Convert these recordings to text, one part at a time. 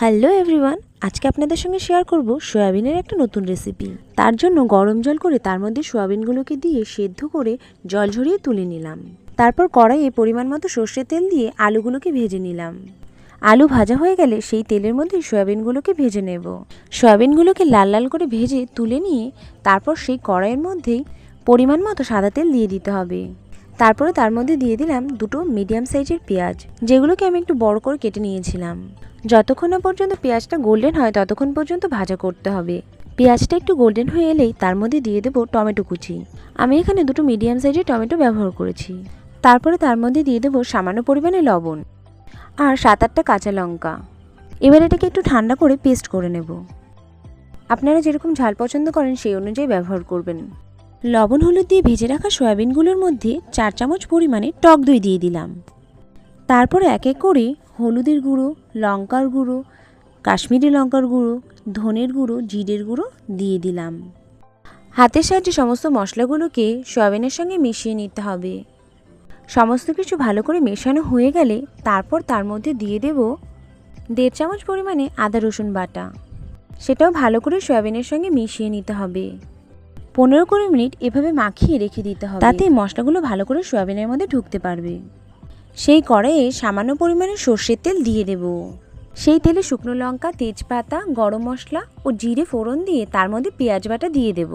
Hello everyone, আজকে আপনাদের সঙ্গে শেয়ার করব সয়াবিনের একটা নতুন রেসিপি। তার জন্য গরম জল করে তার মধ্যে সয়াবিনগুলোকে দিয়ে সেদ্ধ করে জল ঝরিয়ে তুলে নিলাম। তারপর কড়াইয়ে পরিমাণ মতো সর্ষের তেল দিয়ে আলুগুলোকে ভেজে নিলাম। আলু ভাজা হয়ে গেলে সেই তেলের মধ্যে সয়াবিনগুলোকে ভেজে নেব। সয়াবিনগুলোকে লাল লাল করে ভেজে তুলে নিয়ে তারপর সেই কড়াইয়ের মধ্যেই পরিমাণ মতো সাদা তেল দিয়ে দিতে হবে। তারপরে তার মধ্যে দিয়ে দিলাম দুটো মিডিয়াম সাইজের পেঁয়াজ, যেগুলোকে আমি একটু বড় করে কেটে নিয়েছিলাম। যতক্ষণ না পর্যন্ত পেঁয়াজটা গোল্ডেন হয়, ততক্ষণ পর্যন্ত ভাজা করতে হবে। পেঁয়াজটা একটু গোল্ডেন হয়ে এলেই তার মধ্যে দিয়ে দেবো টমেটো কুচি। আমি এখানে দুটো মিডিয়াম সাইজের টমেটো ব্যবহার করেছি। তারপরে তার মধ্যে দিয়ে দেবো সামান্য পরিমাণে লবণ আর সাত আটটা কাঁচা লঙ্কা। এবার এটাকে একটু ঠান্ডা করে পেস্ট করে নেব। আপনারা যেরকম ঝাল পছন্দ করেন, সেই অনুযায়ী ব্যবহার করবেন। লবণ, হলুদ দিয়ে ভেজে রাখা সয়াবিনগুলোর মধ্যে চার চামচ পরিমাণে টক দই দিয়ে দিলাম। তারপর এক এক করে হলুদের গুঁড়ো, লঙ্কার গুঁড়ো, কাশ্মীরি লঙ্কার গুঁড়ো, ধনের গুঁড়ো, জিরের গুঁড়ো দিয়ে দিলাম। হাতের সাহায্যে সমস্ত মশলাগুলোকে সয়াবিনের সঙ্গে মিশিয়ে নিতে হবে। সমস্ত কিছু ভালো করে মেশানো হয়ে গেলে তারপর তার মধ্যে দিয়ে দেব দেড় চামচ পরিমাণে আদা রসুন বাটা। সেটাও ভালো করে সয়াবিনের সঙ্গে মিশিয়ে নিতে হবে। পনেরো কুড়ি মিনিট এভাবে মাখিয়ে রেখে দিতে হবে। তাতে মশলাগুলো ভালো করে সয়াবিনের মধ্যে ঢুকতে পারবে। সেই কড়াইয়ে সামান্য পরিমাণে সর্ষের তেল দিয়ে দেব। সেই তেলে শুকনো লঙ্কা তেজপাতা গরম মশলা ও জিরে ফোড়ন দিয়ে তার মধ্যে পেঁয়াজ বাটা দিয়ে দেব।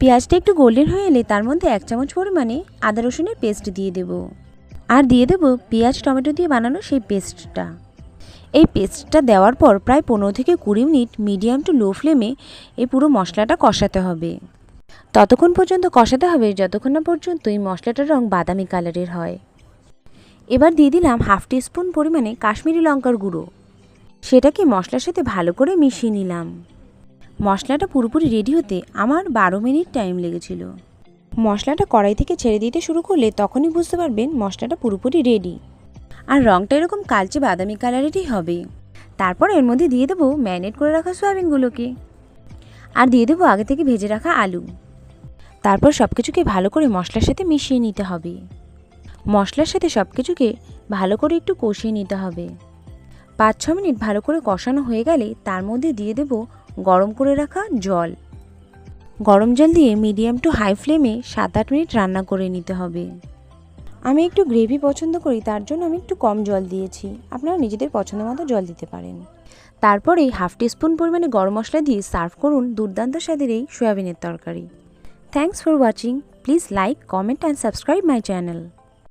পেঁয়াজটা একটু গোল্ডেন হয়ে এলে তার মধ্যে এক চামচ পরিমাণে আদা রসুনের পেস্ট দিয়ে দেব। আর দিয়ে দেব পেঁয়াজ টমেটো দিয়ে বানানো সেই পেস্টটা। এই পেস্টটা দেওয়ার পর প্রায় পনেরো থেকে কুড়ি মিনিট মিডিয়াম টু লো ফ্লেমে এই পুরো মশলাটা কষাতে হবে। ততক্ষণ পর্যন্ত কষাতে হবে, যতক্ষণ না পর্যন্ত এই মশলাটার রং বাদামি কালারের হয়। এবার দিয়ে দিলাম হাফ টিস্পুন পরিমাণে কাশ্মীরি লঙ্কার গুঁড়ো। সেটাকে মশলার সাথে ভালো করে মিশিয়ে নিলাম। মশলাটা পুরোপুরি রেডি হতে আমার বারো মিনিট টাইম লেগেছিল। মশলাটা কড়াই থেকে ছেড়ে দিতে শুরু করলে তখনই বুঝতে পারবেন মশলাটা পুরোপুরি রেডি আর রঙটা এরকম কালচে বাদামি কালারেরই হবে। তারপর এর মধ্যে দিয়ে দেবো ম্যারিনেট করে রাখা সয়াবিনগুলোকে। আর দিয়ে দেবো আগে থেকে ভেজে রাখা আলু। তারপর সব কিছুকে ভালো করে মশলার সাথে মিশিয়ে নিতে হবে। মশলার সাথে সব কিছুকে ভালো করে একটু কষিয়ে নিতে হবে। পাঁচ ছ মিনিট ভালো করে কষানো হয়ে গেলে তার মধ্যে দিয়ে দেব গরম করে রাখা জল। গরম জল দিয়ে মিডিয়াম টু হাই ফ্লেমে সাত আট মিনিট রান্না করে নিতে হবে। আমি একটু গ্রেভি পছন্দ করি, তার জন্য আমি একটু কম জল দিয়েছি। আপনারা নিজেদের পছন্দ মতো জল দিতে পারেন। তারপরে হাফ টি স্পুন পরিমাণে গরম মশলা দিয়ে সার্ভ করুন দুর্দান্ত স্বাদের এই সয়াবিনের তরকারি। Thanks for watching. Please like, comment, and subscribe my channel.